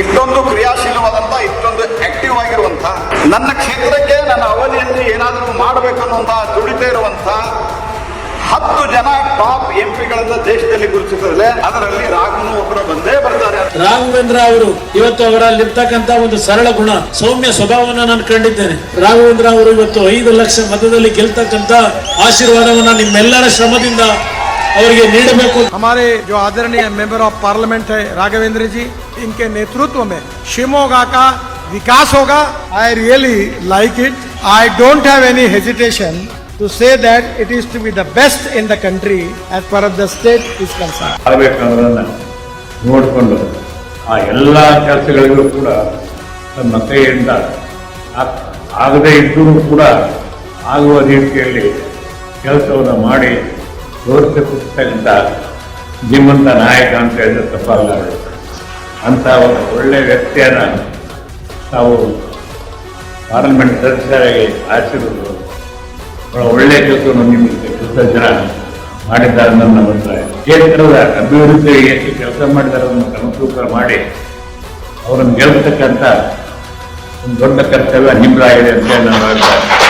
ಇಷ್ಟೊಂದು ಕ್ರಿಯಾಶೀಲವಾದಂತ, ಇಷ್ಟೊಂದು ಆಕ್ಟಿವ್ ಆಗಿರುವಂತ, ನನ್ನ ಕ್ಷೇತ್ರಕ್ಕೆ, ನನ್ನ ಅವಧಿಯಲ್ಲಿ ಏನಾದರೂ ಮಾಡಬೇಕು ಮಾಡಬೇಕನ್ನುವಂತ ದುಡಿತೇ ಇರುವಂತ ಹತ್ತು ಜನ ಟಾಪ್ ಎಂ ಪಿಗಳನ್ನ ದೇಶದಲ್ಲಿ ಗುರುತಿಸಿದ್ರೆ ಅದರಲ್ಲಿ ರಾಘವನು ಒಬ್ಬರು ಬಂದೇ ಬರ್ತಾರೆ. ರಾಘವೇಂದ್ರ ಅವರು ಇವತ್ತು ಅವರಲ್ಲಿರ್ತಕ್ಕಂತ ಒಂದು ಸರಳ ಗುಣ, ಸೌಮ್ಯ ಸ್ವಭಾವವನ್ನು ನಾನು ಕಂಡಿದ್ದೇನೆ. ರಾಘವೇಂದ್ರ ಅವರು ಇವತ್ತು ಐದು ಲಕ್ಷ ಮತದಲ್ಲಿ ಗೆಲ್ತಕ್ಕಂತ ಆಶೀರ್ವಾದವನ್ನ ನಿಮ್ಮೆಲ್ಲರ ಶ್ರಮದಿಂದ ಅವರಿಗೆ ನೀಡಬೇಕು हमारे जो आदरणीय मेंबर ऑफ पार्लियामेंट है राघवेंद्र जी इनके नेतृत्व में शिमोगा का विकास होगा I really like it I don't have any hesitation to say that it is to be the best in the country as far of the state is concern ಆಗಬೇಕನ್ನೋದನ್ನ ನೋಡಿಕೊಂಡು ಆ ಎಲ್ಲ ಕೆಲಸಗಳಿಗೂ ಕೂಡ ತನ್ನ ಕೈಯಿಂದ ಆಗ್- ಆಗದೇ ಇದ್ದರೂ ಕೂಡ ಆಗುವ ರೀತಿಯಲ್ಲಿ ಕೆಲಸವನ್ನು ಮಾಡಿ ತೋರಿಸಿರ್ತಕ್ಕಂಥ ಜೀವಂತ ನಾಯಕ ಅಂತ ಹೇಳಿದ್ರೆ ತಪ್ಪಲ್ಲ ಅಂತ ಒಂದು ಒಳ್ಳೆಯ ವ್ಯಕ್ತಿಯನ್ನು ತಾವು ಪಾರ್ಲಿಮೆಂಟ್ ಸದಸ್ಯರಾಗಿ ಆಚರಿಸಿದ್ರು ಬಹಳ ಒಳ್ಳೆಯ ಕೆಲಸವನ್ನು ನಿಮಗೆ ಜನ ಮಾಡಿದ್ದಾರೆ ನನ್ನ ಅಭಿಪ್ರಾಯ. ಕ್ಷೇತ್ರದ ಅಭಿವೃದ್ಧಿಗೆ ಎಷ್ಟು ಕೆಲಸ ಮಾಡಿದ್ದಾರೆ ಗಮನಸೂತ್ರ ಮಾಡಿ ಅವರನ್ನು ಗೆಲ್ತಕ್ಕಂಥ ಒಂದು ದೊಡ್ಡ ಕರ್ತವ್ಯ ನಿಮ್ಮದಾಗಿದೆ ಅಂತ ನನ್ನ ಅಭಿಪ್ರಾಯ